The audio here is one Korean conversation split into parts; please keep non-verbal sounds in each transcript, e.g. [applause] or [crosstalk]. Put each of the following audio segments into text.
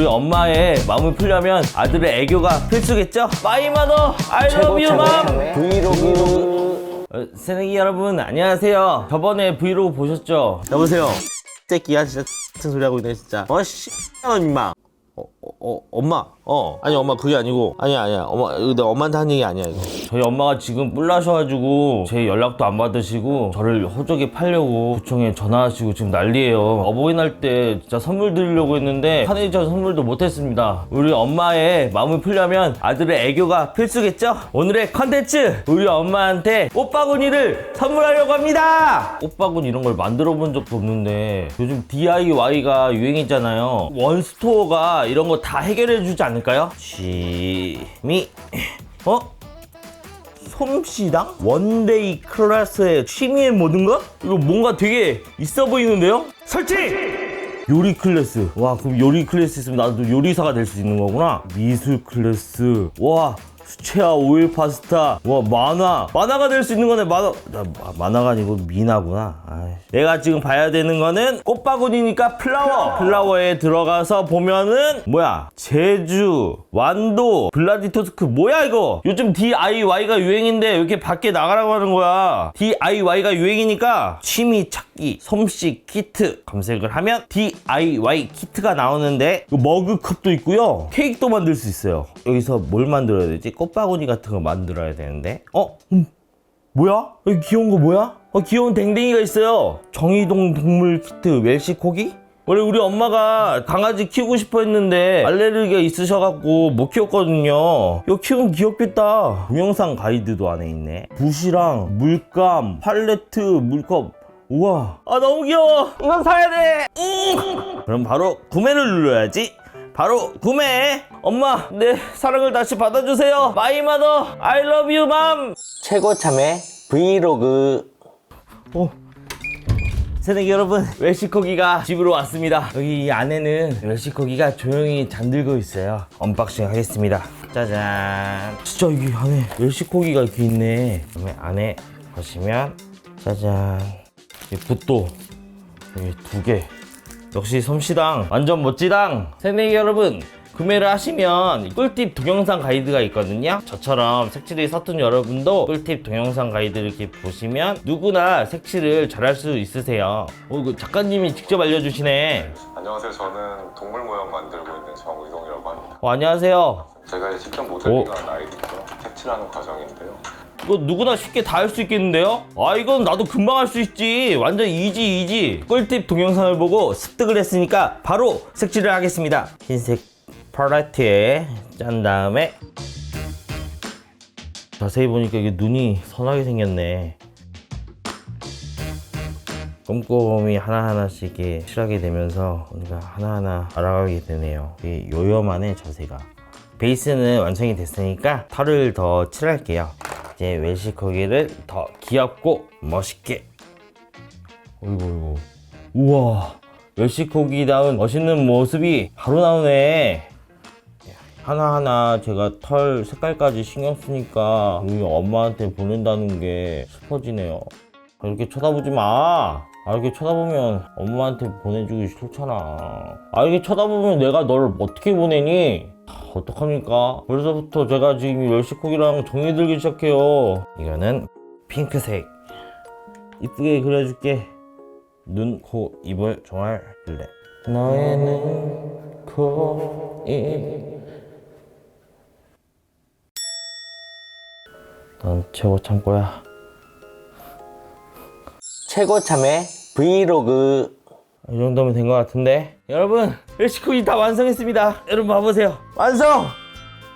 우리 엄마의 마음을 풀려면 아들의 애교가 필수겠죠? 마이마더 I love you mom. 브이로그. 어, 새내기 여러분 안녕하세요. 저번에 브이로그 보셨죠? 여보세요. 새끼야 진짜 같은 소리 하고 있네 진짜. 어씨 임마. 어, 어, 어, 엄마. 어. 아니 엄마 그게 아니고. 아니야 아니야. 엄마 이거 내가 엄마한테 한 얘기 아니야 이거. 저희 엄마가 지금 뿔나셔가지고 제 연락도 안 받으시고 저를 호적에 팔려고 구청에 전화하시고 지금 난리예요. 어버이날 때 진짜 선물 드리려고 했는데 카네이션 선물도 못했습니다. 우리 엄마의 마음을 풀려면 아들의 애교가 필수겠죠? 오늘의 컨텐츠! 우리 엄마한테 꽃바구니를 선물하려고 합니다! 꽃바구니 이런 걸 만들어 본 적도 없는데 요즘 DIY가 유행이잖아요. 원스토어가 이런 거 다 해결해 주지 않을까요? 취미 어? 솜씨당? 원데이 클래스의 취미의 모든 것? 이거 뭔가 되게 있어 보이는데요? 설치! 요리 클래스. 와, 그럼 요리 클래스 있으면 나도 요리사가 될 수 있는 거구나. 미술 클래스. 와, 수채화 오일 파스타. 와, 만화. 만화가 될 수 있는 거네, 만화. 나, 마- 만화가 아니고 미나구나. 아이. 내가 지금 봐야 되는 거는 꽃바구니니까 플라워. 플라워에 들어가서 보면은, 뭐야. 제주, 완도, 블라디토스크. 뭐야, 이거? 요즘 DIY가 유행인데 왜 이렇게 밖에 나가라고 하는 거야? DIY가 유행이니까 취미 찾기, 솜씨 키트 검색을 하면 DIY 키트가 나오는데 이거 머그컵도 있고요. 케이크도 만들 수 있어요. 여기서 뭘 만들어야 되지? 꽃바구니 같은 거 만들어야 되는데. 어? 음, 뭐야? 여기 귀여운 거 뭐야? 어, 귀여운 댕댕이가 있어요. 정의동 동물 키트 웰시 코기? 원래 우리 엄마가 강아지 키우고 싶어 했는데 알레르기가 있으셔갖고 못 키웠거든요. 이거 키우면 귀엽겠다. 동영상 가이드도 안에 있네. 붓이랑 물감, 팔레트, 물컵. 우와. 아 너무 귀여워. 이건 사야 돼. 응. 그럼 바로 구매를 눌러야지. 바로 구매. 엄마, 내 사랑을 다시 받아주세요. 마이 마더, I love you, mom. 최고 참회 브이로그 어. 새내기 여러분 웰시코기가 집으로 왔습니다 여기 이 안에는 웰시코기가 조용히 잠들고 있어요 언박싱 하겠습니다 짜잔 진짜 여기 안에 웰시코기가 이렇게 있네 그다음에 안에 보시면 짜잔 이 붓도 여기 두개 역시 솜씨당 완전 멋지당. 새내기 여러분 구매를 하시면 꿀팁 동영상 가이드가 있거든요. 저처럼 색칠이 서툰 여러분도 꿀팁 동영상 가이드 이렇게 보시면 누구나 색칠을 잘할 수 있으세요. 어, 이거 작가님이 직접 알려주시네. 안녕하세요. 저는 동물 모형 만들고 있는 정의동이라고 합니다. 어, 안녕하세요. 제가 직접 모델링한 아이디어로 색칠하는 과정인데요. 이거 누구나 쉽게 다 할 수 있겠는데요? 아 이건 나도 금방 할 수 있지. 완전 이지 이지. 꿀팁 동영상을 보고 습득을 했으니까 바로 색칠을 하겠습니다. 흰색 팔레트에 짠 다음에 자세히 보니까 이게 눈이 선하게 생겼네. 꼼꼼히 하나하나씩 칠하게 되면서 우리가 하나하나 알아가게 되네요. 이 요염하네 자세가. 베이스는 완성이 됐으니까 털을 더 칠할게요. 이 제 웰시코기를 더 귀엽고 멋있게 어이구 어이구 우와 웰시코기다운 멋있는 모습이 바로 나오네 하나하나 제가 털 색깔까지 신경 쓰니까 우리 엄마한테 보낸다는 게 슬퍼지네요 아, 이렇게 쳐다보지 마. 아, 이렇게 쳐다보면 엄마한테 보내주기 싫잖아. 아, 이렇게 쳐다보면 내가 너를 어떻게 보내니? 아, 어떡합니까? 벌써부터 제가 지금 이 멸시콕이랑 정이 들기 시작해요. 이거는 핑크색. 이쁘게 그려줄게. 눈, 코, 입을 정말 블랙. 너의 눈, 코, 입. 넌 최고 참고야. 최고 참회 브이로그 이 정도면 된 것 같은데? 여러분 웰시코기 다 완성했습니다. 여러분 봐보세요. 완성!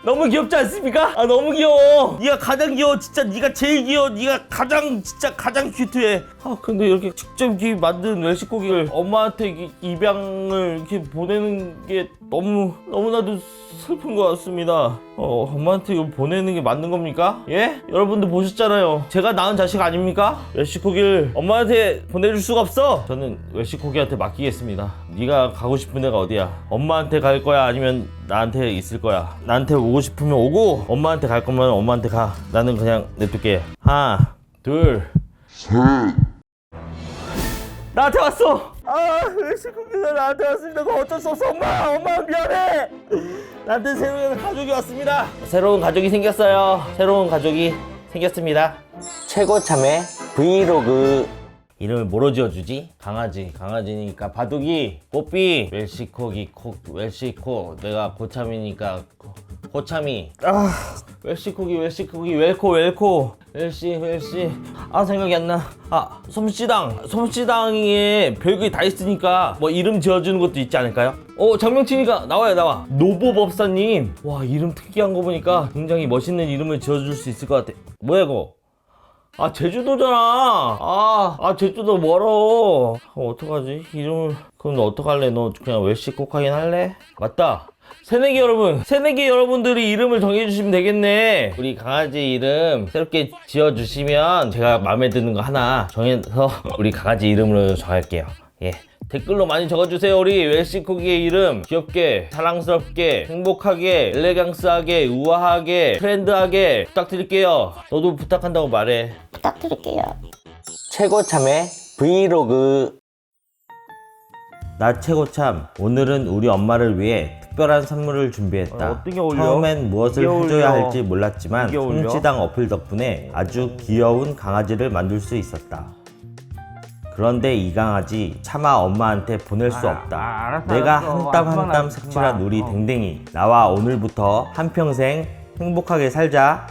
너무 귀엽지 않습니까? 아 너무 귀여워. 네가 가장 귀여워. 진짜 네가 제일 귀여워. 네가 가장 진짜 가장 큐트해. 아 근데 이렇게 직접 만든 웰시코기를 엄마한테 입양을 이렇게 보내는 게 너무 너무나도 슬픈 것 같습니다. 어 엄마한테 이거 보내는 게 맞는 겁니까? 예? 여러분들 보셨잖아요. 제가 낳은 자식 아닙니까? 웰시코기를 엄마한테 보내줄 수가 없어. 저는 웰시코기한테 맡기겠습니다. 네가 가고 싶은 데가 어디야? 엄마한테 갈 거야? 아니면 나한테 있을 거야? 나한테 오고 싶으면 오고 엄마한테 갈 거면 엄마한테 가. 나는 그냥 냅둘게. 하나 둘. 나한테 왔어 아 아, 웰시코기가 나한테 왔습니다. 어쩔 수 없어. 엄마, 엄마 미안해. 나한테 새로운 가족이 왔습니다. 새로운 가족이 생겼어요. 새로운 가족이 생겼습니다. 최고 참회 브이로그 이름을 뭐로 지어주지? 강아지, 강아지니까 바둑이, 뽀삐, 웰시코기, 코, 웰시코. 내가 고참이니까 고, 고참이. 아, 웰시코기, 웰시코기, 웰코, 웰코. 웰시, 웰시. 아 생각이 안 나. 아, 솜씨당. 솜씨당에 별게 다 있으니까 뭐 이름 지어주는 것도 있지 않을까요? 어, 장명치니까 나와요, 나와. 노보법사님. 와, 이름 특이한 거 보니까 굉장히 멋있는 이름을 지어줄 수 있을 것 같아. 뭐야 이거? 아 제주도잖아 아, 아 제주도 멀어 아, 어떡하지 이름을 그럼 너 어떡할래 너 그냥 웰시 코카인 할래? 맞다 새내기 여러분 새내기 여러분들이 이름을 정해주시면 되겠네. 우리 강아지 이름 새롭게 지어주시면 제가 마음에 드는 거 하나 정해서 [laughs] 우리 강아지 이름으로 정할게요. 예. 댓글로 많이 적어주세요 우리. 웰시코기의 이름. 귀엽게 사랑스럽게 행복하게 엘레강스하게 우아하게 트렌드하게 부탁드릴게요. 너도 부탁한다고 말해. 부탁드릴게요. 최고 참회 브이로그 나 최고 참 오늘은 우리 엄마를 위해 특별한 선물을 준비했다 어, 어떤 게 어울려? 처음엔 무엇을 해줘야? 할지 몰랐지만? 솜씨당 어플 덕분에 아주 귀여운 강아지를 만들 수 있었다 그런데 이 강아지 차마 엄마한테 보낼 수 없다 아, 알았어, 내가. 한 땀 한땀 나- 색칠한. 우리 어. 댕댕이 나와 오늘부터 한평생 행복하게 살자